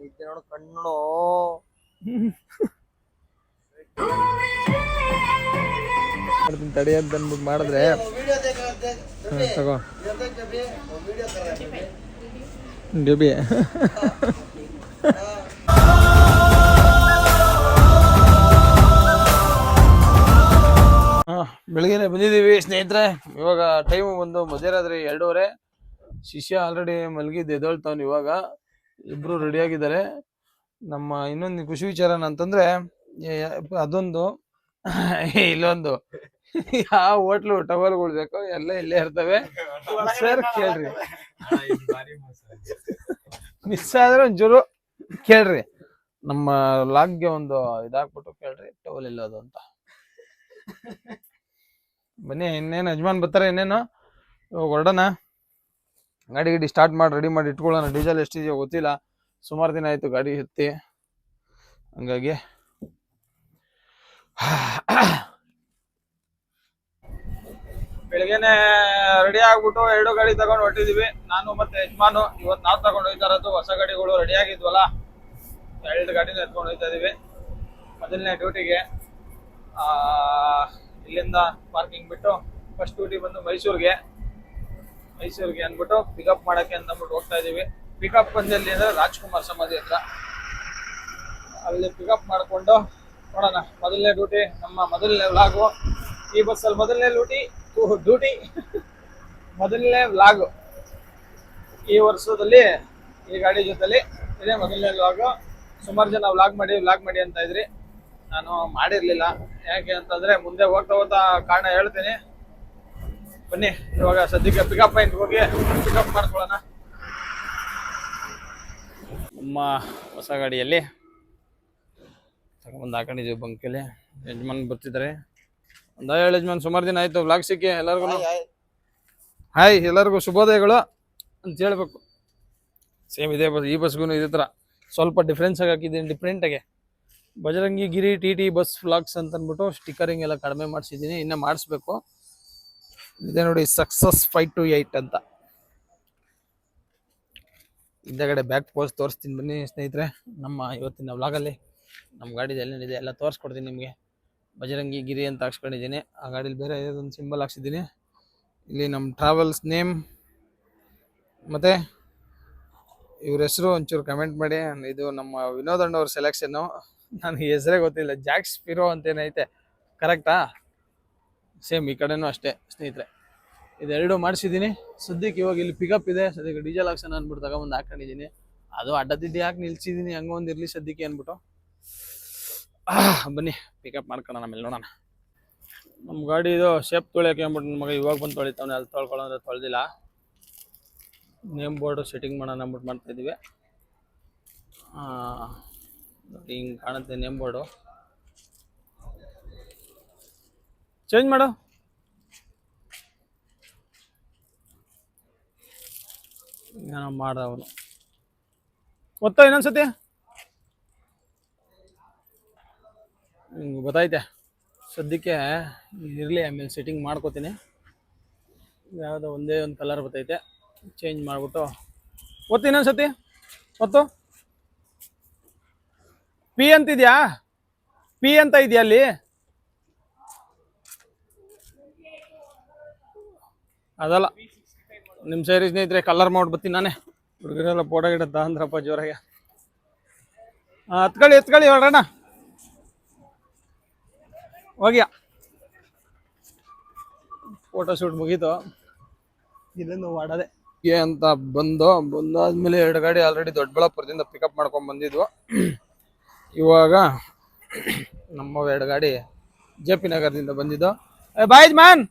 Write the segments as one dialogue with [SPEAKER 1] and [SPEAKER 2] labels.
[SPEAKER 1] ನಿದ್ದೆ ನೋಡು ಕಣ್ಣು. ನೋಡು ಮಾಡ್ತೀನಿ ತಡಿ ಅಂತ ಅಂದ್ಬಿಟ್ಟು ಮಾಡಿದ್ರೆ. ತಗೋ. ಡಬಿ ಬೆಳಿಗ್ಗೆ ಬಂದಿದ್ದೀವಿ ಸ್ನೇಹಿತರೆ. ಇವಾಗ ಟೈಮ್ ಬಂದು ಮಧ್ಯರಾತ್ರಿ ಎರಡೂವರೆ. ಶಿಷ್ಯ ಆಲ್ರೆಡಿ ಮಲಗಿದ್ದು ಎದ್ದೇಳ್ತಾವ್ನು ಇವಾಗ. ಇಬ್ರು ರೆಡಿ ಆಗಿದ್ದಾರೆ. ನಮ್ಮ ಇನ್ನೊಂದು ಖುಷಿ ವಿಚಾರ ಅಂತಂದ್ರೆ ಅದೊಂದು ಇಲ್ಲೊಂದು. ಯಾವ ಹೋಟ್ಲು ಟವರ್ಗಳು ಬೇಕೋ ಎಲ್ಲ ಇಲ್ಲೇ ಇರ್ತವೆ. ಸರ್ ಕೇಳ್ರಿ. ಮಿಸ್ ಆದ್ರೆ ಒಂಚೂರು ಕೇಳ್ರಿ. ನಮ್ಮ ಲಾಗ್ಗೆ ಒಂದು ಇದಾಕ್ಬಿಟ್ಟು ಕೇಳ್ರಿ ಟವಲ್ ಇಲ್ಲೋದು ಅಂತ. ಬನ್ನಿ ಇನ್ನೇನು ಯಜಮಾನ್ ಬರ್ತಾರೆ ಇನ್ನೇನು? ಹೊರಡೋಣ. ಗಾಡಿ ಗಿಡಿ ಸ್ಟಾರ್ಟ್ ಮಾಡಿ ರೆಡಿ ಮಾಡಿ ಇಟ್ಕೊಳ್ಳೋಣ. ಡೀಸೆಲ್ ಎಷ್ಟಿದೆಯೋ ಗೊತ್ತಿಲ್ಲ. ಸುಮಾರು ದಿನ ಆಯಿತು ಗಾಡಿ ಎತ್ತಿ. ಹಂಗಾಗಿ ಬೆಳಗ್ಗೆನೆ ರೆಡಿ ಆಗ್ಬಿಟ್ಟು ಎರಡು ಗಾಡಿ ತಗೊಂಡು ಹೊಟ್ಟಿದೀವಿ ನಾನು ಮತ್ತೆ ಯಜಮಾನು ಇವತ್ತು ನಾವು ತಗೊಂಡು ಹೋಗ್ತಾ ಇರೋದು ಹೊಸ ಗಾಡಿಗಳು ರೆಡಿ ಆಗಿದ್ವಲ್ಲ, ಎರಡು ಗಾಡಿನ ಎತ್ಕೊಂಡು ಹೋಗ್ತಾ ಇದೀವಿ. ಮೊದಲನೇ ಡ್ಯೂಟಿಗೆ ಇಲ್ಲಿಂದ ಪಾರ್ಕಿಂಗ್ ಬಿಟ್ಟು ಫಸ್ಟ್ ಡ್ಯೂಟಿ ಬಂದು ಮೈಸೂರಿಗೆ. ಮೈಸೂರಿಗೆ ಅಂದ್ಬಿಟ್ಟು ಪಿಕಪ್ ಮಾಡಕ್ಕೆ ಅಂದ್ಬಿಟ್ಟು ಹೋಗ್ತಾ ಇದೀವಿ ಪಿಕಪ್ ಬಂದಲ್ಲಿ ಅಂದ್ರೆ ರಾಜ್ಕುಮಾರ್ ಸಮಾಧಿ ಹತ್ರ. ಅಲ್ಲಿ ಪಿಕಪ್ ಮಾಡಿಕೊಂಡು ನೋಡೋಣ, ಮೊದಲನೇ ಡ್ಯೂಟಿ ನಮ್ಮ ಮೊದಲನೇ ವ್ಲಾಗು ಈ ಬಸ್ಸಲ್ಲಿ ಮೊದಲನೇ ಡ್ಯೂಟಿ ಡ್ಯೂಟಿ ಮೊದಲನೇ ವ್ಲಾಗು ಈ ವರ್ಷದಲ್ಲಿ, ಈ ಗಾಡಿ ಜೊತೆಲಿ ಇದೇ ಮೊದಲನೇ ವ್ಲಾಗು ಸುಮಾರು ಜನ ವ್ಲಾಗ್ ಮಾಡಿ ವ್ಲಾಗ್ ಮಾಡಿ ಅಂತ ಇದ್ರಿ. ನಾನು ಮಾಡಿರಲಿಲ್ಲ. ಯಾಕೆ ಅಂತಂದ್ರೆ ಮುಂದೆ ಹೋಗ್ತಾ ಹೋಗ್ತಾ ಕಾರಣ ಹೇಳ್ತೀನಿ. ಬನ್ನಿ ಇವಾಗ ಸದ್ಯಕ್ಕೆ ಪಿಕಪ್ ಪಾಯಿಂಟ್ ಹೋಗಿ ಪಿಕಪ್ ಮಾಡ್ಕೊಳ್ಳೋಣ. ನಮ್ಮ ಹೊಸ ಗಾಡಿಯಲ್ಲಿ ತಗೊಂಬಂದು ಹಾಕೊಂಡಿದ್ದೀವಿ ಬಂಕಲ್ಲಿ ಯಜಮಾನ್ ಬರ್ತಿದ್ದಾರೆ. ಒಂದು ಹೇಳಿ ಯಜಮಾನ್ ಸುಮಾರು ದಿನ ಆಯ್ತು. ವ್ಲಾಗ್ ಸಿಕ್ಕಿ ಎಲ್ಲರಿಗೂ ಹಾಯ್ ಎಲ್ಲರಿಗೂ ಶುಭೋದಯಗಳು ಅಂತ ಹೇಳ್ಬೇಕು. ಸೇಮ್ ಇದೇ ಬಸ್ ಈ ಬಸ್ಗೂ ಇದೇ ಥರ ಸ್ವಲ್ಪ ಡಿಫ್ರೆನ್ಸ್ ಆಗಿ ಹಾಕಿದ್ದೀನಿ ಡಿಫ್ರೆಂಟಾಗೆ Bajrangi Giri T T bus flex ಅಂತ ಅಂದ್ಬಿಟ್ಟು ಸ್ಟಿಕರಿಂಗ್ ಎಲ್ಲ ಕಡಿಮೆ ಮಾಡಿಸಿದ್ದೀನಿ. ಇನ್ನೂ ಮಾಡಿಸ್ಬೇಕು. ಇದೆ ನೋಡಿ ಸಕ್ಸಸ್ ಫೈವ್ ಟು ಏಯ್ಟ್ ಅಂತ. ಹಿಂದಗಡೆ ಬ್ಯಾಕ್ ಪೋಸ್ಟ್ ತೋರಿಸ್ತೀನಿ ಬನ್ನಿ ಸ್ನೇಹಿತರೆ. ನಮ್ಮ ಇವತ್ತಿನ ವ್ಲಾಗಲ್ಲಿ ನಮ್ಮ ಗಾಡಿ ಎಲ್ಲೇನಿದೆ ಎಲ್ಲ ತೋರಿಸ್ಕೊಡ್ತೀನಿ ನಿಮಗೆ. ಬಜರಂಗಿ ಗಿರಿ ಅಂತ ಹಾಕ್ಸ್ಕೊಂಡಿದ್ದೀನಿ. ಆ ಗಾಡೀಲಿ ಬೇರೆ ಒಂದು ಸಿಂಬಲ್ ಹಾಕ್ಸಿದ್ದೀನಿ. ಇಲ್ಲಿ ನಮ್ಮ ಟ್ರಾವೆಲ್ಸ್ ನೇಮ್ ಮತ್ತು ಇವ್ರ ಹೆಸರು ಒಂಚೂರು ಕಮೆಂಟ್ ಮಾಡಿ. ಇದು ನಮ್ಮ ವಿನೋದ್ ಅಣ್ಣವ್ರ ಸೆಲೆಕ್ಷನ್ನು ನನಗೆ ಹೆಸರೇ ಗೊತ್ತಿಲ್ಲ. ಜಾಕ್ಸ್ ಪಿರೋ ಅಂತೇನೈತೆ ಕರೆಕ್ಟಾ ಸೇಮ್ ಈ ಕಡೆನೂ ಅಷ್ಟೇ, ಸ್ನೇಹಿತರೆ. ಇದೆರಡು ಮಾಡಿಸಿದ್ದೀನಿ. ಸದ್ಯಕ್ಕೆ ಇವಾಗ ಇಲ್ಲಿ ಪಿಕಪ್ ಇದೆ. ಸದ್ಯಕ್ಕೆ ಡೀಸೆಲ್ ಹಾಕ್ಸೋಣ ಅಂದ್ಬಿಟ್ಟು ತಗೊಂಬಂದು ಹಾಕೊಂಡಿದ್ದೀನಿ. ಅದು ಅಡ್ಡದಿಡ್ಡಿ ಹಾಕಿ ನಿಲ್ಸಿದ್ದೀನಿ, ಹಂಗ ಒಂದು ಇರಲಿ ಸದ್ಯಕ್ಕೆ ಅಂದ್ಬಿಟ್ಟು. ಬನ್ನಿ ಪಿಕಪ್ ಮಾಡ್ಕೊಳ್ಳೋಣ ಆಮೇಲೆ ನೋಡೋಣ. ನಮ್ಮ ಗಾಡಿ ಇದು ಶೇಪ್ ತೊಳೆಯೋಕೆ ಅಂದ್ಬಿಟ್ಟು ನಮಗೆ ಮಗ ಇವಾಗ ಬಂದು ತೊಳಿತಾವನೆ. ಅಲ್ಲಿ ತೊಳ್ಕೊಳ್ಳೋದ್ರೆ ತೊಳೆದಿಲ್ಲ. ನೇಮ್ ಬೋರ್ಡು ಸೆಟ್ಟಿಂಗ್ ಮಾಡೋಣ ಅಂದ್ಬಿಟ್ಟು ಮಾಡ್ತಾಯಿದ್ದೀವಿ ಹಿಂಗೆ ಕಾಣುತ್ತೆ ನೇಮ್ ಬೋರ್ಡು. ಚೇಂಜ್ ಮಾಡು. ಏನೋ ಮಾಡ್ದ ಅವನು ಒತ್ತ ಇನ್ನೊಂದ್ಸತಿ ಗೊತ್ತೈತೆ ಸದ್ಯಕ್ಕೆ ಇರಲಿ, ಆಮೇಲೆ ಸೆಟ್ಟಿಂಗ್ ಮಾಡ್ಕೋತೀನಿ. ಯಾವುದೋ ಒಂದೇ ಒಂದು ಕಲರ್ ಬರ್ತೈತೆ. ಚೇಂಜ್ ಮಾಡಿಬಿಟ್ಟು. ಒತ್ತು ಇನ್ನೊಂದ್ಸತಿ? ಒತ್ತು? ಪಿ ಅಂತಿದೆಯಾ? ಪಿ ಅಂತ ಇದೆಯಾ ಅಲ್ಲಿ? ಅದಲ್ಲ ನಿಮ್ಮ ಸೇರಿ ಸ್ನೇಹಿತರೆ ಕಲರ್ ಮಾಡ್ಬಿಡ್ತೀನಿ ನಾನೇ. ಹುಡುಗರೆಲ್ಲ ಫೋಟೋ ಗಿಡ ಅಂದ್ರಪ್ಪ ಜೋರಾಗೆ. ಹಾಂ ಹತ್ಕೊಳ್ಳಿ ಎತ್ಕೊಳ್ಳಿ ಹೊರಡೋಣ ಹೋಗ್ಯಾ. ಫೋಟೋ ಶೂಟ್ ಮುಗೀತು. ಇದನ್ನು ಮಾಡದೆ. ಏ ಅಂತ ಬಂದು ಬಂದಾದ್ಮೇಲೆ ಎರಡು ಗಾಡಿ ಆಲ್ರೆಡಿ ದೊಡ್ಡಬಳ್ಳಾಪುರದಿಂದ ಪಿಕಪ್ ಮಾಡ್ಕೊಂಡು ಬಂದಿದ್ವು. ಇವಾಗ ನಮ್ಮ ಎರಡು ಗಾಡಿ ಜೆ ಪಿ ನಗರದಿಂದ ಬಂದಿದ್ದು. ಏ ಮ್ಯಾನ್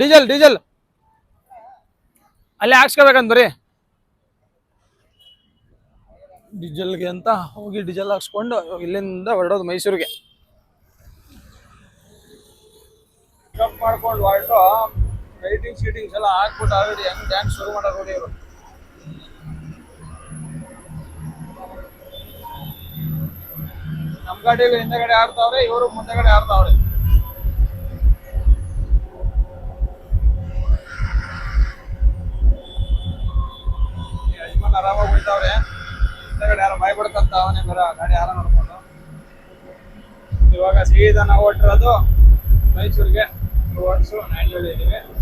[SPEAKER 1] ಡೀಸೆಲ್ ಡೀಸೆಲ್. ಅಲ್ಲೇ ಹಾಕ್ಸ್ಕೋಬೇಕಂತ ಬರೀ. ಡೀಸೆಲ್ಗೆ ಅಂತ ಹೋಗಿ ಡೀಸೆಲ್ ಹಾಕ್ಸ್ಕೊಂಡು ಇಲ್ಲಿಂದ ಹೊರಡೋದು ಮೈಸೂರಿಗೆ. ಮಾಡ್ಕೊಂಡು ಹೊರಟು ಲೈಟಿಂಗ್ ಶೀಟಿಂಗ್ಸ್ ಎಲ್ಲ ಹಾಕ್ಬಿಟ್ಟು ಆಲ್ರೆಡಿ ಹೆಂಗ್ ಡ್ಯಾನ್ಸ್ ಶುರು ಮಾಡೋ ನೋಡಿ ಇವರು. ನಮ್ಮ ಗಾಡಿಯಲ್ಲಿ ಹಿಂದೆಗಡೆ ಆಡ್ತಾವ್ರೆ ಇವರು ಮುಂದೆಗಡೆ ಆಡ್ತಾವ್ರೆ. ಯಜಮಾನ್ ಆರಾಮಾಗಿ ಯಾರೋ ಹಿಂದಗಡೆ ಭಯಪಡ್ಕಂತ ಅವನೇ ಬರ ಗಾಡಿ ಯಾರ ನೋಡ್ಕೊಂಡು. ಇವಾಗ ಸೀದಾ ನಾವು ಹೊಟ್ಟಿರೋದು ಮೈಸೂರಿಗೆ. ಓಡಿಸು ನಾಯ್ಡಲ್ಲಿ ಇದೀವಿ. ಈಗ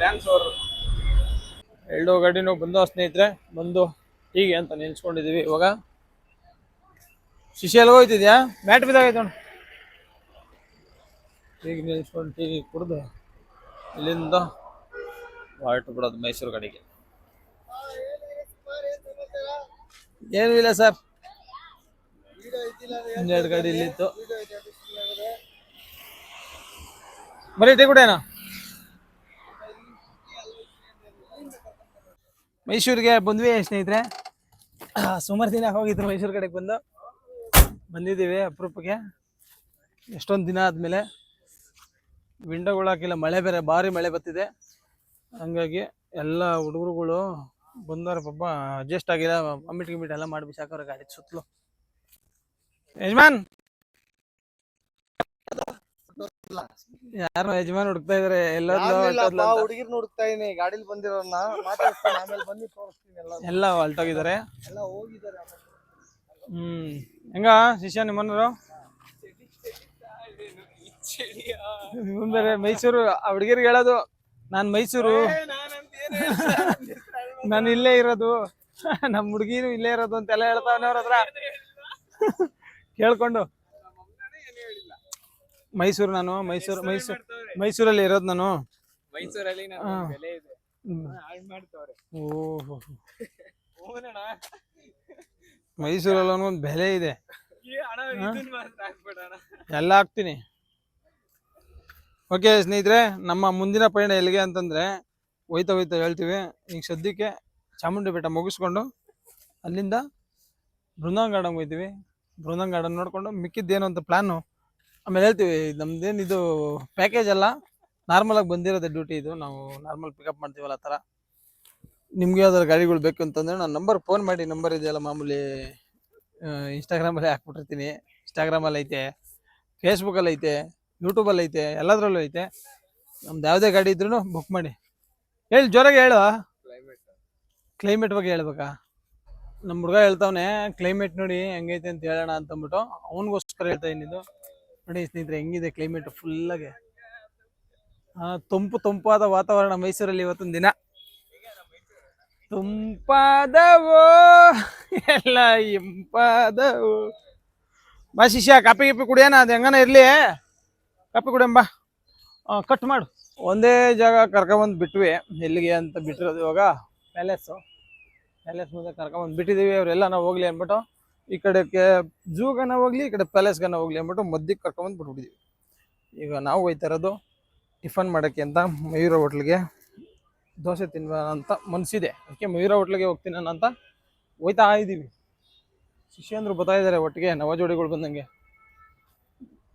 [SPEAKER 1] ಡ್ಯಾನ್ಸು ಎರಡು ಗಾಡಿನೂ ಬಂದು ಸ್ನೇಹಿತರೆ, ಬಂದು ಹೀಗೆ ಅಂತ ನಿಲ್ಸ್ಕೊಂಡಿದೀವಿ ಇವಾಗ. ಶಿಶಿ ಎಲ್ಲ ಹೋಯ್ತಿದ್ಯಾ? ಮ್ಯಾಟ್ ಬಿದ್ದಾಗೈತೆ ಈಗ ನಿಲ್ಸ್ಕೊಂಡು ಟೀ ಕುಡಿದು ಇಲ್ಲಿಂದ ಹೊರಟು ಬಿಡೋದು ಮೈಸೂರು ಕಡೆಗೆ. ಏನೂ ಇಲ್ಲ ಸರ್. ಇನ್ನೆರಡು ಗಾಡಿ ಇಲ್ಲಿತ್ತು. ಬರೀ ಕೂಡ ಕುಡಿಯೋಣ. ಮೈಸೂರಿಗೆ ಬಂದ್ವಿ ಸ್ನೇಹಿತರೆ. ಸುಮಾರು ದಿನ ಹೋಗಿದ್ರು ಮೈಸೂರು ಕಡೆಗೆ ಬಂದು. ಬಂದಿದ್ದೀವಿ ಅಪರೂಪಕ್ಕೆ. ಎಷ್ಟೊಂದು ದಿನ ಆದಮೇಲೆ ವಿಂಡೋಗಳು ಹಾಕಿಲ್ಲ, ಮಳೆ ಬೇರೆ, ಭಾರಿ ಮಳೆ ಬರ್ತಿದೆ. ಹಂಗಾಗಿ ಎಲ್ಲ ಹುಡುಗರುಗಳು ಬಂದವ್ರೆ ಪಾಪ ಅಡ್ಜಸ್ಟ್ ಆಗಿಲ್ಲ ಅಮಿಟ್ ಗಿಮಿಟ್ ಎಲ್ಲ ಮಾಡಿ ಬಿಸಾಕವ್ರೆ ಗಾಡಿ ಸುತ್ತಲೂ. ಯಜಮಾನ್! ಯಾರು ಯಜಮಾನ್ ಹುಡುಕ್ತಾ ಇದಾರೆ ಎಲ್ಲ.
[SPEAKER 2] ಹುಡುಗಿರ್ ಹುಡುಕ್ತಾ ಇದೀನಿ ಗಾಡಿಲಿ ಬಂದಿರೋನ್ನ ಮಾತಾಡ್ತೀನಿ ಆಮೇಲೆ ಬಂದು ತೋರಿಸ್ತೀನಿ ಎಲ್ಲ
[SPEAKER 1] ಎಲ್ಲ ಹೊಲ್ಟೋಗಿದ್ದಾರೆ
[SPEAKER 2] ಎಲ್ಲ ಹೋಗಿದ್ದಾರೆ
[SPEAKER 1] ಹ್ಮ್. ಹೆಂಗ ಶಿಷ್ಯ ನಿಮ್ಮನ್ನರು ಇವನ್ ಬೇರೆ ಮೈಸೂರು ಆ ಹುಡುಗಿರ್ಗೆ ಹೇಳೋದು ನಾನ್ ಮೈಸೂರು. ನಾನು ಇಲ್ಲೇ ಇರೋದು. ನಮ್ ಹುಡುಗಿರು ಇಲ್ಲೇ ಇರೋದು ಅಂತೆಲ್ಲ ಹೇಳ್ತಾವನೆ ಅವ್ರ ಹತ್ರ. ಕೇಳ್ಕೊಂಡು. ಮೈಸೂರು ನಾನು ಮೈಸೂರು ಮೈಸೂರು ಮೈಸೂರಲ್ಲಿ ಇರೋದು ನಾನು.
[SPEAKER 2] ಮೈಸೂರಲ್ಲಿ
[SPEAKER 1] ಓಹೋ. ಮೈಸೂರಲ್ಲಿ ಒಂದು ಬೆಲೆ ಇದೆ. ಎಲ್ಲ ಹಾಕ್ತೀನಿ. ಓಕೆ ಸ್ನೇಹಿತರೆ ನಮ್ಮ ಮುಂದಿನ ಪಯಣ ಎಲ್ಲಿಗೆ ಅಂತಂದ್ರೆ ಹೋಯ್ತಾ ಹೋಯ್ತಾ ಹೇಳ್ತೀವಿ. ಈಗ ಸದ್ಯಕ್ಕೆ ಚಾಮುಂಡಿ ಬೆಟ್ಟ ಮುಗಿಸ್ಕೊಂಡು ಅಲ್ಲಿಂದ ಬೃಂದಾವನ್ ಗಾರ್ಡನ್ಗೆ ಹೋಯ್ತೀವಿ. ಬೃಂದಾವನ್ ಗಾರ್ಡನ್ ನೋಡಿಕೊಂಡು ಮಿಕ್ಕಿದ್ದೇನು ಅಂತ ಪ್ಲಾನು ಆಮೇಲೆ ಹೇಳ್ತೀವಿ ನಮ್ದೇನು ಇದು ಪ್ಯಾಕೇಜ್ ಅಲ್ಲ ನಾರ್ಮಲ್ ಆಗಿ ಬಂದಿರೋದೆ ಡ್ಯೂಟಿ ಇದು. ನಾವು ನಾರ್ಮಲ್ ಪಿಕಪ್ ಮಾಡ್ತೀವಲ್ಲ ಆ ಥರ. ನಿಮ್ಗೆ ಯಾವ್ದಾದ್ರು ಗಾಡಿಗಳು ಬೇಕು ಅಂತಂದ್ರೆ ನಾನು ನಂಬರ್ ಫೋನ್ ಮಾಡಿ ನಂಬರ್ ಇದೆಯಲ್ಲ ಮಾಮೂಲಿ ಇನ್ಸ್ಟಾಗ್ರಾಮಲ್ಲಿ ಹಾಕ್ಬಿಟ್ಟಿರ್ತೀನಿ. ಇನ್ಸ್ಟಾಗ್ರಾಮಲ್ಲಿ ಐತೆ ಫೇಸ್ಬುಕ್ಕಲ್ಲಿ ಐತೆ ಯೂಟ್ಯೂಬಲ್ಲಿ ಐತೆ ಎಲ್ಲದರಲ್ಲೂ ಐತೆ. ನಮ್ದು ಯಾವುದೇ ಗಾಡಿ ಇದ್ರೂ ಬುಕ್ ಮಾಡಿ. ಹೇಳಿ ಜೋರಾಗಿ ಹೇಳು.
[SPEAKER 2] ಕ್ಲೈಮೇಟ್
[SPEAKER 1] ಕ್ಲೈಮೇಟ್ ಬಗ್ಗೆ ಹೇಳ್ಬೇಕಾ? ನಮ್ಮ ಹುಡುಗ ಹೇಳ್ತಾವನೆ ಕ್ಲೈಮೇಟ್ ನೋಡಿ ಹೆಂಗೈತೆ ಅಂತ ಹೇಳೋಣ ಅಂತಂದ್ಬಿಟ್ಟು ಅವನಿಗೋಸ್ಕರ ಹೇಳ್ತಾ ಇದ್ದಿದ್ದು ನೋಡಿ ಸ್ನೇಹಿತರೆ, ಹೆಂಗಿದೆ ಕ್ಲೈಮೇಟ್ ಫುಲ್ಲಾಗೆ ತಂಪು ತಂಪಾದ ವಾತಾವರಣ ಮೈಸೂರಲ್ಲಿ ಇವತ್ತೊಂದು ದಿನ. ತಂಪಾದವೋ, ಎಲ್ಲ ಇಂಪಾದವು. ಬಾ ಶಿಷ್ಯ, ಕಾಪಿ ಗಿಪಿ ಕುಡಿಯೋಣ, ಅದು ಹೆಂಗನ ಇರಲಿ? ಕಾಪಿ ಕುಡಿಯಂಬ ಕಟ್ ಮಾಡು. ಒಂದೇ ಜಾಗ ಕರ್ಕೊಂಬಂದು ಬಿಟ್ವಿ, ಎಲ್ಲಿಗೆ ಅಂತ ಬಿಟ್ಟಿರೋದು ಇವಾಗ? ಪ್ಯಾಲೇಸು ಪ್ಯಾಲೇಸ್ ಮುಂದೆ ಕರ್ಕೊಂಬಂದು ಬಿಟ್ಟಿದ್ದೀವಿ ಅವರೆಲ್ಲ ನಾವು ಹೋಗ್ಲಿ ಅಂದ್ಬಿಟ್ಟು. ಈ ಕಡೆಗೆ ಜೂಗನ ಹೋಗ್ಲಿ ಈ ಕಡೆ ಪ್ಯಾಲೇಸ್ಗನ ಹೋಗ್ಲಿ ಅಂದ್ಬಿಟ್ಟು ಮಧ್ಯಕ್ಕೆ ಕರ್ಕೊಂಬಂದು ಬಿಟ್ಬಿಟ್ಟಿದ್ವಿ ಈಗ ನಾವು ಹೋಯ್ತಾ ಇರೋದು ಟಿಫನ್ ಮಾಡೋಕ್ಕೆ ಅಂತ ಮಯೂರ ಹೋಟ್ಲಿಗೆ. ದೋಸೆ ತಿನ್ಬ ಅಂತ ಮನಸ್ಸಿದೆ ಅದಕ್ಕೆ ಮಯೂರ ಹೋಟ್ಲಿಗೆ ಹೋಗ್ತೀನಿ ಅಂತ ಹೋಯ್ತಾ ಇದ್ದೀವಿ ಶಿಷ್ಯಂದ್ರು ಬರ್ತಾ ಇದ್ದಾರೆ ಒಟ್ಟಿಗೆ ನವ ಜೋಡಿಗಳು ಬಂದಂಗೆ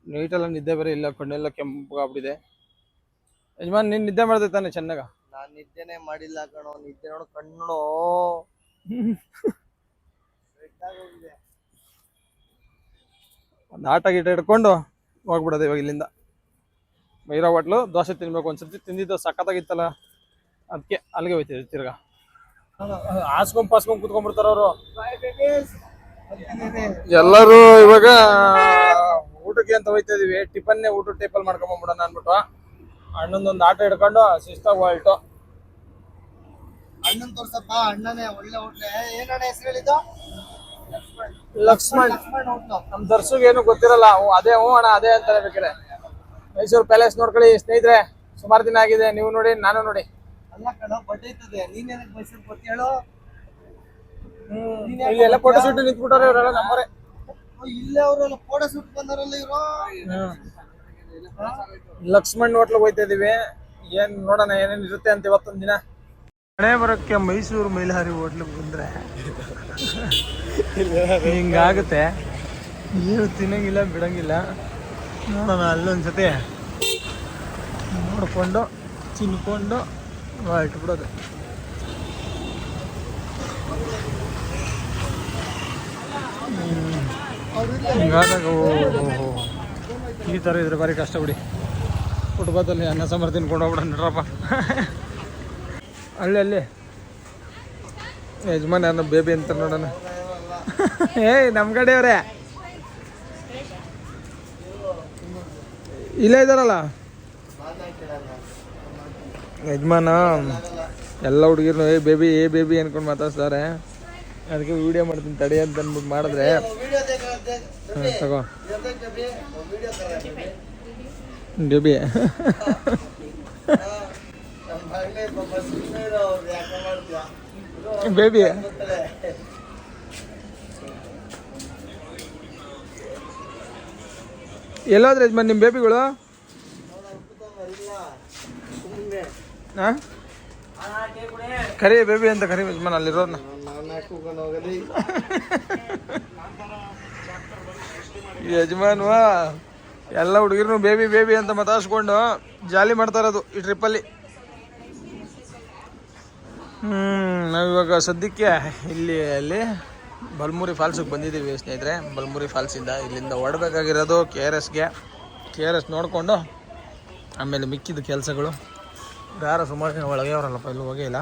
[SPEAKER 1] ನೈಟೆಲ್ಲ ನಿದ್ದೆ ಬೇರೆ ಇಲ್ಲ ಕಣ್ಣೆಲ್ಲ ಕೆಂಪಗಾಗ್ಬಿಟ್ಟಿದೆ ಯಜಮಾನ್ ನೀನು ನಿದ್ದೆ ಮಾಡಿದೆ ತಾನೆ ಚೆನ್ನಾಗ?
[SPEAKER 2] ನಾನು ನಿದ್ದೆನೇ ಮಾಡಿಲ್ಲ ಕಣೋ ನಿದ್ದೆ ನೋಡು ಕಣ್ಣು.
[SPEAKER 1] ಒಂದು ಆಟ ಗೀಟ ಹಿಡ್ಕೊಂಡು ಹೋಗ್ಬಿಡೋದು ಇವಾಗ ಇಲ್ಲಿಂದ. ಮೈರಾ ಹೋಟ್ಲು ದೋಸೆ ತಿನ್ಬೇಕು ಒಂದ್ಸತಿ ತಿಂದಿದ್ದು ಸಖತ್ತಾಗಿತ್ತಲ್ಲ ಅದಕ್ಕೆ ಅಲ್ಲಿಗೆ ಹೋಯ್ತಿದ್ವಿ ತಿರ್ಗಾ. ಹಾಸ್ಕೊಂಡ್ ಪಾಸ್ಕೊಂಡ್ ಕುತ್ಕೊಂಡ್ಬಿಡ್ತಾರ ಅವರು. ಎಲ್ಲರೂ ಇವಾಗ ಊಟಕ್ಕೆ ಅಂತ ಹೋಯ್ತಾ ಇದೀವಿ. ಟಿಫನ್ನೇ ಊಟ ಟೇಪಲ್ ಮಾಡ್ಕೊಂಬಂದ್ಬಿಡೋಣ ಅನ್ಬಿಟ್ಟು ಅಣ್ಣಂದೊಂದು ಆಟ ಹಿಡ್ಕೊಂಡು ಶಿಸ್ತಾಗಿ ಹೊಲ್ಟು
[SPEAKER 2] ಅಣ್ಣನ್ ತೋರ್ಸಪ್ಪ ಅಣ್ಣನೇ ಒಳ್ಳೆ ಹೋಟ್ಲೆ. ಏನಣ್ಣ ಹೆಸರು ಹೇಳಿದ್ದು?
[SPEAKER 1] ಲಕ್ಷ್ಮಣ್. ನಮ್ ದರ್ಶಗ್ ಏನು ಗೊತ್ತಿರಲ್ಲ. ಅದೇ ಹ್ಞೂ ಅಣ್ಣ ಅದೇ ಅಂತಾರೆ ಬೇಕಾರೆ ಮೈಸೂರು ಪ್ಯಾಲೇಸ್ ನೋಡ್ಕೊಳ್ಳಿ ಸ್ನೇಹಿತರೆ. ಸುಮಾರು ದಿನ ಆಗಿದೆ. ನೀವು ನೋಡಿ ನಾನು ನೋಡಿ.
[SPEAKER 2] ಅಲ್ಲ ಕಣೋ ಬಡ್ಡೆ ಇರ್ತದೆ. ನೀನ್ ಏನಕ್ಕೆ ಮೈಸೂರು ಬರ್ತಿ ಹೇಳು?
[SPEAKER 1] ಇಲ್ಲಿ ಎಲ್ಲ ಫೋಟೋ ಶೂಟ್ ನಿಂತ್ಬಿಟ್ಟಾರೆ ಇವರೆಲ್ಲ ನಮ್ಮರೆ
[SPEAKER 2] ಓ, ಇಲ್ಲೇ ಅವರೆಲ್ಲ ಫೋಟೋ ಶೂಟ್ ಬಂದಾರಲ್ಲ ಇವರು?
[SPEAKER 1] ಲಕ್ಷ್ಮಣ್ ಹೋಟ್ಲಿಗೆ ಹೋಯ್ತಾ ಇದೀವಿ. ಏನ್ ನೋಡೋಣ ಏನೇನ್ ಇರುತ್ತೆ ಅಂತ ಇವತ್ತೊಂದ್ ದಿನ. ಮಳೆ ಬರೋಕ್ಕೆ ಮೈಸೂರು ಮೈಲಾರಿ ಹೋಟ್ಲಿಗೆ ಬಂದ್ರೆ ಹಿಂಗಾಗುತ್ತೆ ಏನು ತಿನ್ನಂಗಿಲ್ಲ ಬಿಡಂಗಿಲ್ಲ ನೋಡೋಣ ಅಲ್ಲೊಂದ್ಸತಿ ನೋಡ್ಕೊಂಡು ತಿನ್ಕೊಂಡು ಇಟ್ಬಿಡೋದು ಹಿಂಗಾದಾಗ. ಈ ಥರ ಇದ್ರೆ ಭಾರಿ ಕಷ್ಟ ಬಿಡಿ ಕುಟುಂಬದಲ್ಲಿ ಅನ್ನ ಸಾಂಬಾರು ತಿನ್ಕೊಂಡು ಹೋಗ್ಬಿಡ ನಡ್ರಪ್ಪ ಹಳ್ಳಿ ಅಲ್ಲಿ ಯಜಮಾನ ಬೇಬಿ ಅಂತ ನೋಡೋಣ ಏಯ್ ನಮ್ಮ ಕಡೆಯವ್ರೆ. ಇಲ್ಲೇ ಇದಾರಲ್ಲ ಯಜಮಾನ ಎಲ್ಲ ಹುಡುಗಿರು ಏ ಬೇಬಿ ಏ ಬೇಬಿ ಅನ್ಕೊಂಡು ಮಾತಾಡ್ತಾರೆ ಅದಕ್ಕೆ ವಿಡಿಯೋ ಮಾಡ್ತೀನಿ ತಡಿ ಅಂತ ಅಂದ್ಬಿಟ್ಟು ಮಾಡಿದ್ರೆ. ತಗೋ. ಬೇಬಿ. ಬೇಬಿ. ಎಲ್ಲೋದ್ರೆ ಯಜಮಾನ್ ನಿಮ್ಮ ಬೇಬಿಗಳು ಹಾಂ ಕರಿ ಬೇಬಿ ಅಂತ ಕರಿ ಯಜಮಾನ್
[SPEAKER 2] ಅಲ್ಲಿರೋದನ್ನ
[SPEAKER 1] ಯಜಮಾನ್ವಾ, ಎಲ್ಲ ಹುಡುಗಿರು ಬೇಬಿ ಬೇಬಿ ಅಂತ ಮತಾಸ್ಕೊಂಡು ಜಾಲಿ ಮಾಡ್ತಾರದು ಈ ಟ್ರಿಪ್ಪಲ್ಲಿ ಹ್ಞೂ ನಾವಿವಾಗ ಸದ್ಯಕ್ಕೆ ಇಲ್ಲಿ, ಅಲ್ಲಿ ಬಲ್ಮುರಿ ಫಾಲ್ಸಿಗೆ ಬಂದಿದ್ದೀವಿ ಸ್ನೇಹಿತರೆ. ಬಲ್ಮುರಿ ಫಾಲ್ಸಿಂದ ಇಲ್ಲಿಂದ ಹೊರಡಬೇಕಾಗಿರೋದು ಕೆ ಆರ್ ಎಸ್ಗೆ. ಕೆ ಆರ್ ಎಸ್ ನೋಡಿಕೊಂಡು ಆಮೇಲೆ ಮಿಕ್ಕಿದ ಕೆಲಸಗಳು. ಯಾರ ಸುಮಾರು ಜನ ಒಳಗೆ ಅವರಲ್ಲಪ್ಪ ಎಲ್ಲೂ ಹೋಗೇ ಇಲ್ಲ.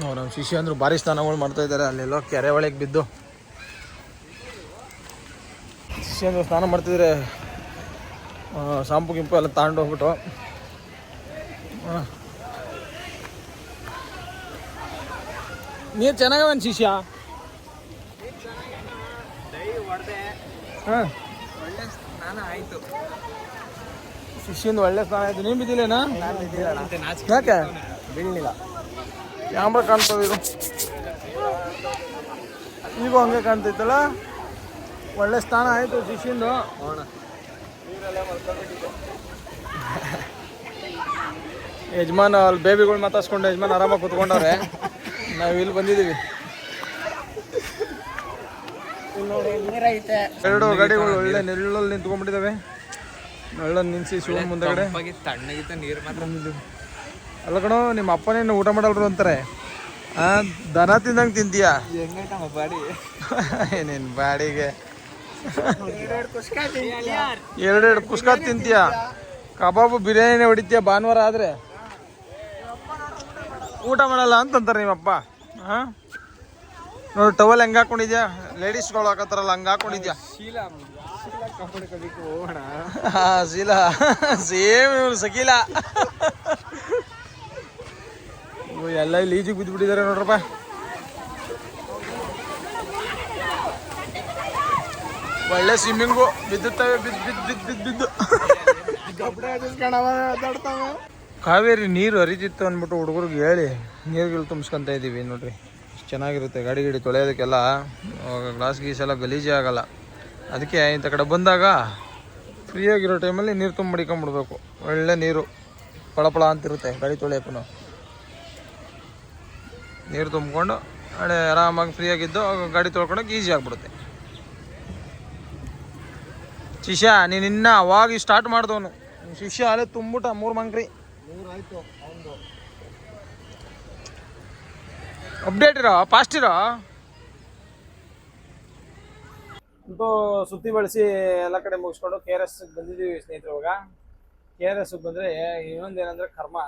[SPEAKER 1] ನಮ್ಮ ಶಿಷ್ಯ ಅಂದರು ಭಾರಿ ಸ್ನಾನಗಳು ಮಾಡ್ತಾ ಇದ್ದಾರೆ. ಅಲ್ಲೆಲ್ಲೋ ಕೆರೆ ಒಳಗೆ ಬಿದ್ದು. ಶಿಷ್ಯಂದ್ರು ಸ್ನಾನ ಮಾಡ್ತಿದ್ರೆ ಶಾಂಪು ಗಿಂಪು ಎಲ್ಲ ತಗೊಂಡು ಹೋಗ್ಬಿಟ್ಟು ನೀರು ಚೆನ್ನಾಗವನ್ ಶಿಷ್ಯ? ಹಾಂ. ಶಿಷ್ಯಂದು ಒಳ್ಳೆ ಸ್ನಾನ ಆಯ್ತು. ನೀನ್ ಬಿದ್ದಿಲ್ಲೇನಾ? ಯಾಕೆ?
[SPEAKER 2] ಬೀಳಲಿಲ್ಲ
[SPEAKER 1] ಕ್ಯಾಮ್ರಾ ಕಾಣ್ತದೆ ಇದು? ಈಗ ಹಂಗೆ ಕಾಣ್ತೈತಲ್ಲ ಒಳ್ಳೆ ಸ್ಥಾನ ಆಯಿತು ಶಿಷ್ಯಂದು. ಯಜಮಾನ್ ಅಲ್ಲಿ ಬೇಬಿಗಳು ಮಾತಾಡ್ಸ್ಕೊಂಡು ಯಜಮಾನ್ ಆರಾಮಾಗಿ ಕುತ್ಕೊಂಡವ್ರೆ. ನಾವು ಇಲ್ಲಿ ಬಂದಿದ್ದೀವಿ. ಎರಡು ಗಾಡಿಗಳು ಒಳ್ಳೆ ನೆರಳಲ್ಲಿ ನಿಂತ್ಕೊಂಡ್ಬಿಟ್ಟಿದ್ದಾವೆ ನೆರಳಲ್ಲಿ ನಿಲ್ಸಿ ಶಿವನ್ ಮುಂದಗಡೆ.
[SPEAKER 2] ನೀರು ಮಾತ್ರ
[SPEAKER 1] ಅಲ್ಲ ಕಣೋ ನಿಮ್ಮ ಅಪ್ಪನೇನು ಊಟ ಮಾಡಲ್ರು ಅಂತಾರೆ. ದನ ತಿಂದಂಗೆ ತಿಂತೀಯಾ?
[SPEAKER 2] ಹೆಂಗೈತಮ್ಮ ಬಾಡಿ?
[SPEAKER 1] ಏನೇನು ಬಾಡಿಗೆ? ಎರಡೆರಡು ಕುಷ್ಕ ತಿಂತೀಯಾ? ಕಬಾಬು ಬಿರಿಯಾನಿ ಹೊಡಿತೀಯ ಭಾನುವಾರ ಆದ್ರೆ? ಊಟ ಮಾಡಲ್ಲ ಅಂತಂತಾರೆ ನಿಮ್ಮಪ್ಪ. ಹಾಂ? ನೋಡಿ ಟವಲ್ ಹೆಂಗೆ ಹಾಕೊಂಡಿದ್ಯಾ? ಲೇಡೀಸ್ಗಳು ಹಾಕತ್ತಾರಲ್ಲ ಹಂಗೆ ಹಾಕೊಂಡಿದ್ಯಾ?
[SPEAKER 2] ಶೀಲ ಶೀಲ
[SPEAKER 1] ಹಾ ಸೇಮ್ ಇವ್ರು ಸಕೀಲ ಎಲ್ಲ ಲೀಜಿಗೆ ಬಿದ್ದುಬಿಟ್ಟಿದ್ದಾರೆ ನೋಡ್ರಪ್ಪ. ಒಳ್ಳೆ ಸ್ವಿಮ್ಮಿಂಗು ಬಿದ್ದುತ್ತವೆ ಬಿದ್ದು ಬಿದ್ದು. ಬಿದ್ದು ಬಿದ್ದು
[SPEAKER 2] ಹಾಕಿಸ್ಕೊಂಡವ ಅದಾಡ್ತಾವ.
[SPEAKER 1] ಕಾವೇರಿ ನೀರು ಹರಿತಿತ್ತು ಅಂದ್ಬಿಟ್ಟು ಹುಡುಗರಿಗೆ ಹೇಳಿ ನೀರುಗಳು ತುಂಬಿಸ್ಕೊತ ಇದ್ದೀವಿ ನೋಡ್ರಿ. ಚೆನ್ನಾಗಿರುತ್ತೆ ಗಾಡಿ ಗಿಡಿ ತೊಳೆಯೋದಕ್ಕೆಲ್ಲ. ಗ್ಲಾಸ್ ಗೀಸ್ ಎಲ್ಲ ಗಲೀಜೇ ಆಗೋಲ್ಲ. ಅದಕ್ಕೆ ಇಂಥ ಕಡೆ ಬಂದಾಗ ಫ್ರೀಯಾಗಿರೋ ಟೈಮಲ್ಲಿ ನೀರು ತುಂಬ ಮಡಿಕೊಂಬಿಡ್ಬೇಕು ಒಳ್ಳೆ ನೀರು. ಪಳಪಳ ಅಂತಿರುತ್ತೆ ಗಾಡಿ ತೊಳೆಯೋಕ್ಕೂ ನೀರು ತುಂಬಿಕೊಂಡು ಹಳೆ ಆರಾಮಾಗಿ ಫ್ರೀಯಾಗಿದ್ದು ಗಾಡಿ ತೊಳ್ಕೊಳಕ್ಕೆ ಈಸಿ ಆಗಿಬಿಡುತ್ತೆ. ಶಿಷ್ಯ, ನೀನು ಇನ್ನ ಅವಾಗಿ ಸ್ಟಾರ್ಟ್ ಮಾಡಿದವನು. ಶಿಷ್ಯ ಅಲ್ಲೇ ತುಂಬಿಟ್ಟ ಮೂರು ಮಂಕ್ರಿ.
[SPEAKER 2] ನೂರಾಯ್ತು ಅವನು
[SPEAKER 1] ಅಪ್ಡೇಟ್ ಇರೋ? ಫಾಸ್ಟ್ ಇರೋ? ಅಂತೂ ಸುತ್ತಿ ಬಳಸಿ ಎಲ್ಲ ಕಡೆ ಮುಗಿಸ್ಕೊಂಡು ಕೆ ಆರ್ ಎಸ್ ಬಂದಿದ್ದೀವಿ ಸ್ನೇಹಿತರು ಇವಾಗ. ಕೆ ಆರ್ ಎಸ್ ಬಂದರೆ ಇನ್ನೊಂದು ಏನಂದ್ರೆ ಕರ್ಮ.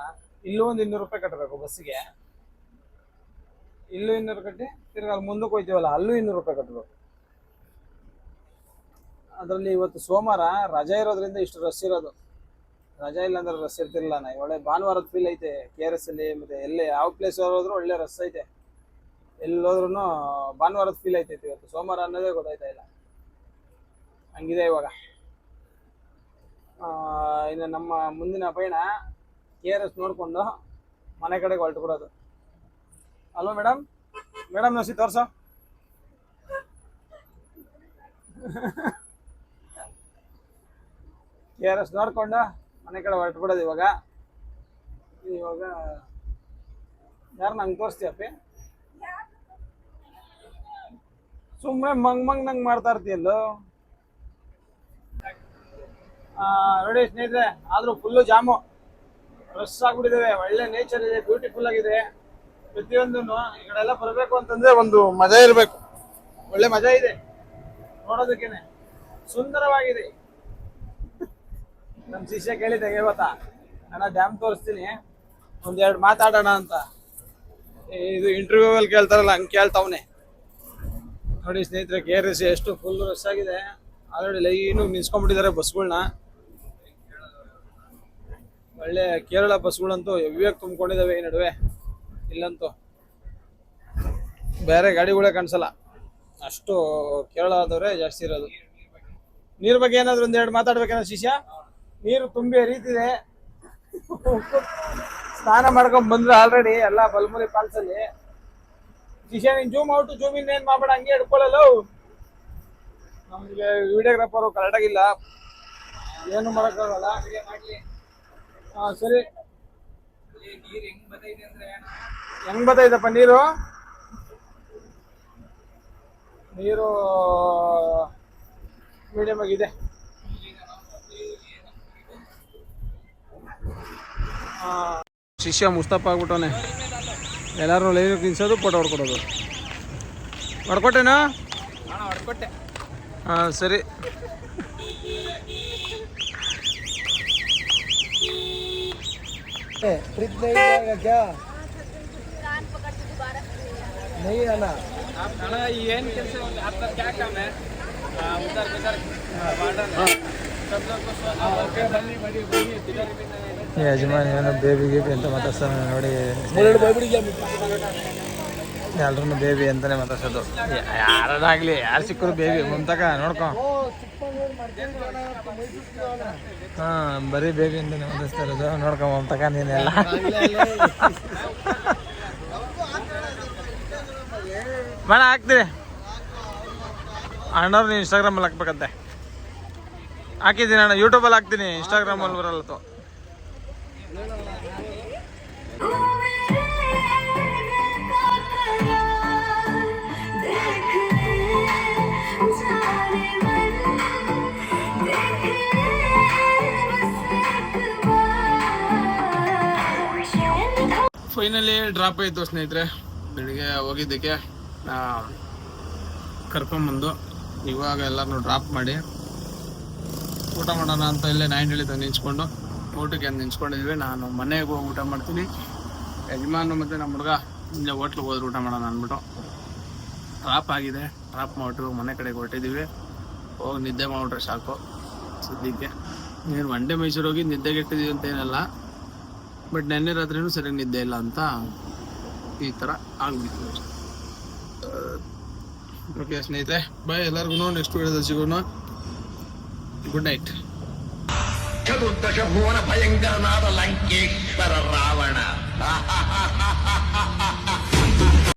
[SPEAKER 1] ಇಲ್ಲೂ ಒಂದು ಇನ್ನೂರು ರೂಪಾಯಿ ಕಟ್ಟಬೇಕು ಬಸ್ಸಿಗೆ. ಇಲ್ಲೂ ಇನ್ನೂರು ಕಟ್ಟಿ ತಿರ್ಗಿ ಅಲ್ಲಿ ಮುಂದಕ್ಕೆ ಹೋಯ್ತೀವಲ್ಲ ಅಲ್ಲೂ ಇನ್ನೂರು ರೂಪಾಯಿ ಕಟ್ಟಬೇಕು ಅದರಲ್ಲಿ ಇವತ್ತು ಸೋಮವಾರ ರಜೆ ಇರೋದ್ರಿಂದ ಇಷ್ಟು ರಶ್ ಇರೋದು. ರಜಾ ಇಲ್ಲ ಅಂದ್ರೆ ರಸ್ ಇರ್ತಿರ್ಲಿಲ್ಲ ನಾ ಒಳ್ಳೆ ಭಾನುವಾರದ ಫೀಲ್ ಐತೆ ಕೆ ಆರ್ ಎಸ್ ಅಲ್ಲಿ, ಮತ್ತೆ ಎಲ್ಲೇ, ಯಾವ ಪ್ಲೇಸ್ ಹೋದ್ರು ಒಳ್ಳೆ ರಸ್ ಐತೆ. ಎಲ್ಲೋದ್ರೂ ಭಾನುವಾರದ ಫೀಲ್ ಐತೆ ಇವತ್ತು. ಸೋಮವಾರ ಅನ್ನೋದೇ ಗೊತ್ತಾಯ್ತಾ ಇಲ್ಲ. ಹಂಗಿದೆ ಇವಾಗ. ಇನ್ನು ನಮ್ಮ ಮುಂದಿನ ಪಯಣ ಕೆ ಆರ್ ಎಸ್ ನೋಡಿಕೊಂಡು ಮನೆ ಕಡೆಗೆ ಹೊರಟು ಬಿಡೋದು ಅಲ್ವಾ ಮೇಡಮ್ ಮೇಡಮ್ ನಸಿ ತೋರ್ಸೋ. ಕೆ ಆರ್ ಎಸ್ ನೋಡ್ಕೊಂಡು ಮನೆ ಕಡೆ ಹೊರಟು ಬಿಡೋದು ಇವಾಗ. ಇವಾಗ, ಯಾರು ನಂಗೆ ತೋರಿಸ್ತೀಯಪ್ಪಿ ಸುಮ್ಮನೆ ಮಂಗ್ ಮಂಗ್ ನಂಗೆ ಮಾಡ್ತಾ ಇರ್ತೀಯಲ್ಲೋ ನೋಡಿ ಸ್ನೇಹಿತರೆ, ಆದ್ರೂ ಫುಲ್ಲು ಜಾಮು. ಫ್ರೆಶ್ ಆಗ್ಬಿಟ್ಟಿದ್ದೇವೆ ಒಳ್ಳೆ ನೇಚರ್ ಇದೆ ಬ್ಯೂಟಿಫುಲ್ ಆಗಿದೆ. ಪ್ರತಿಯೊಂದು ಈ ಕಡೆ ಎಲ್ಲ ಬರಬೇಕು ಅಂತಂದ್ರೆ ಒಂದು ಮಜಾ ಇರಬೇಕು. ಒಳ್ಳೆ ಮಜಾ ಇದೆ. ನೋಡೋದಕ್ಕೇನೆ. ಸುಂದರವಾಗಿದೆ. ನಮ್ಮ ಶಿಷ್ಯ ಕೇಳಿದ್ದೆ ಗೊತ್ತಾ ಅಣ್ಣ ಡ್ಯಾಮ್ ತೋರಿಸ್ತೀನಿ, ಒಂದೆರಡು ಮಾತಾಡೋಣ ಅಂತ. ಇದು ಇಂಟರ್ವ್ಯೂ ಅಲ್ಲಿ ಕೇಳ್ತಾರಲ್ಲ, ಹಂಗೆ ಕೇಳ್ತಾವನೆ. ನೋಡಿ ಸ್ನೇಹಿತರೆ ಕೆ ಆರ್ ಎಸ್ ಎಷ್ಟು ಫುಲ್ ರಶ್ ಆಗಿದೆ. ಆಲ್ರೆಡಿ ಲೈನು ನಿಲ್ಸ್ಕೊಂಡ್ಬಿಟ್ಟಿದ್ದಾರೆ ಬಸ್ಗಳನ್ನ ಒಳ್ಳೆ ಕೇರಳ ಬಸ್ಗಳಂತೂ ಎವ್ಯಾಗಿ ತುಂಬಿಕೊಂಡಿದ್ದಾವೆ ಈ ನಡುವೆ. ಇಲ್ಲಂತೂ. ಬೇರೆ ಗಾಡಿಗಳೇ ಕಾಣಿಸಲ್ಲ. ಅಷ್ಟು ಕೇರಳದವರೇ ಜಾಸ್ತಿ ಇರೋದು. ನೀರ್ ಬಗ್ಗೆ ಏನಾದ್ರು ಒಂದೆರಡು ಮಾತಾಡ್ಬೇಕೇನೋ ಶಿಷ್ಯ? ನೀರು ತುಂಬಿ ಹರಿತಿದೆ ಸ್ನಾನ ಮಾಡ್ಕೊಂಡ್ ಬಂದ್ರೆ ಆಲ್ರೆಡಿ ಎಲ್ಲ ಬಲ್ಮುರಿ ಫಾಲ್ಸ್ ಅಲ್ಲಿ. Kishan zoom out zoom in ಏನ್ ಮಾಡ್ಬೇಡ, ಹಂಗೆ ಹಿಡ್ಕೊಳ್ಳಲ್ಲ? ನಮ್ಗೆ ವಿಡಿಯೋಗ್ರಾಫರ್ ಕರೆಕ್ಟ್ ಆಗಿಲ್ಲ. ಏನು ಮಾಡಕ್ಕಾಗಲ್ಲ ಹಾ, ಸರಿ. ಹೆಂಗ್ ಬರ್ತೈತಪ್ಪ ನೀರು? ನೀರು ಮೀಡಿಯಂ ಆಗಿದೆ. ಶಿಷ್ಯ ಮುಸ್ತಫ ಆಗ್ಬಿಟ್ಟವನೆ ಎಲ್ಲರೂ ಲೈವ್ ನಿಲ್ಸೋದು ಫೋಟೋ ಹೊಡ್ಕೊಡೋದು ಹೊಡ್ಕೊಟ್ಟೆನಾ ಹೊಡ್ಕೊಟ್ಟೆ ಹಾಂ ಸರಿ
[SPEAKER 2] ट्रिप नहीं जाएगा क्या नहीं आना
[SPEAKER 1] ಏನು ಕೆಲಸ आपका क्या काम है उधर उधर ಯಜಮಾನ್ ಏನೋ ಬೇಬಿ ಗೀಬಿ ಅಂತ ಮಾತಾಡ್ತಾನೆ ನೋಡಿ ಎಲ್ರು ಬೇಬಿ ಅಂತಾನೆ ಮಾತಾಡ್ಸೋದು ಯಾರಾಗಲಿ ಯಾರು ಸಿಕ್ಕರು ಬೇಬಿ ಮುಂತಕ ನೋಡ್ಕೊ. ಹಾ ಬರೀ ಬೇಬಿ ಅಂತಾನೆ ಮಾತಾಡ್ತಾ ಇರೋದು ನೋಡ್ಕೊ ಮುಂತಕ ನೀನೆಲ್ಲ. ಮನೆ ಹಾಕ್ತೀನಿ ಅಣ್ಣವ್ರು ನೀನು ಇನ್ಸ್ಟಾಗ್ರಾಮಲ್ಲಿ ಹಾಕ್ಬೇಕಂತೆ. ಹಾಕಿದ್ದೀನಿ ಅಣ್ಣ. ಯೂಟ್ಯೂಬಲ್ಲಿ ಹಾಕ್ತೀನಿ ಇನ್ಸ್ಟಾಗ್ರಾಮಲ್ಲಿ ಬರಲ್ಲ ತೋ ಫೈನಲಿ ಡ್ರಾಪ್ ಆಯಿತು ಸ್ನೇಹಿತರೆ. ಬೆಳಿಗ್ಗೆ ಹೋಗಿದ್ದಕ್ಕೆ ಕರ್ಕೊಂಬಂದು. ಇವಾಗ ಎಲ್ಲರನ್ನೂ ಡ್ರಾಪ್ ಮಾಡಿ. ಊಟ ಮಾಡೋಣ ಅಂತ ಇಲ್ಲೇ ನೈನ್ ಹೇಳಿದ ನಿಂಚ್ಕೊಂಡು ಊಟಕ್ಕೆ ಅಂತ ನಿಂಚ್ಕೊಂಡಿದ್ವಿ ನಾನು ಮನೆಗೆ ಹೋಗಿ ಊಟ ಮಾಡ್ತೀನಿ. ಯಜಮಾನು ಮತ್ತು ನಮ್ಮ ಹುಡುಗ ಹಿಂದೆ ಹೋಟ್ಲಿಗೆ ಹೋದ್ರೆ ಊಟ ಮಾಡೋಣ ಅಂದ್ಬಿಟ್ಟು. ಟ್ರಾಪ್ ಆಗಿದೆ. ಟ್ರಾಪ್ ಮಾಡ್ಬಿಟ್ಟು ಮನೆ ಕಡೆಗೆ ಹೊರಟಿದ್ದೀವಿ ಹೋಗಿ ನಿದ್ದೆ ಮಾಡಿಬಿಟ್ರೆ ಸಾಕು. ಸದ್ಯಕ್ಕೆ ನೀನು ಮಂಡೆ ಮೈಸೂರು ಹೋಗಿ ನಿದ್ದೆಗೆ ಇಟ್ಟಿದ್ದೀವಿ ಅಂತ ಏನಲ್ಲ. ಬಟ್ ನೆನ್ನೆ ರಾತ್ರಿನೂ ಸರಿಯಾಗಿ ನಿದ್ದೆ ಇಲ್ಲ ಅಂತ ಈ ಥರ ಆಗ್ಬಿಟ್ಟು ಓಕೆ ಸ್ನೇಹಿತೆ ಬಾಯ್ ಎಲ್ಲರಿಗೂ ನೆಕ್ಸ್ಟ್ ವಿಡಿಯೋದಲ್ಲಿ ಸಿಗೋಣ. ಗುಡ್ ನೈಟ್
[SPEAKER 3] చతుర్దశ భువన భయంకరనాథ లంకేశ్వర రావణ.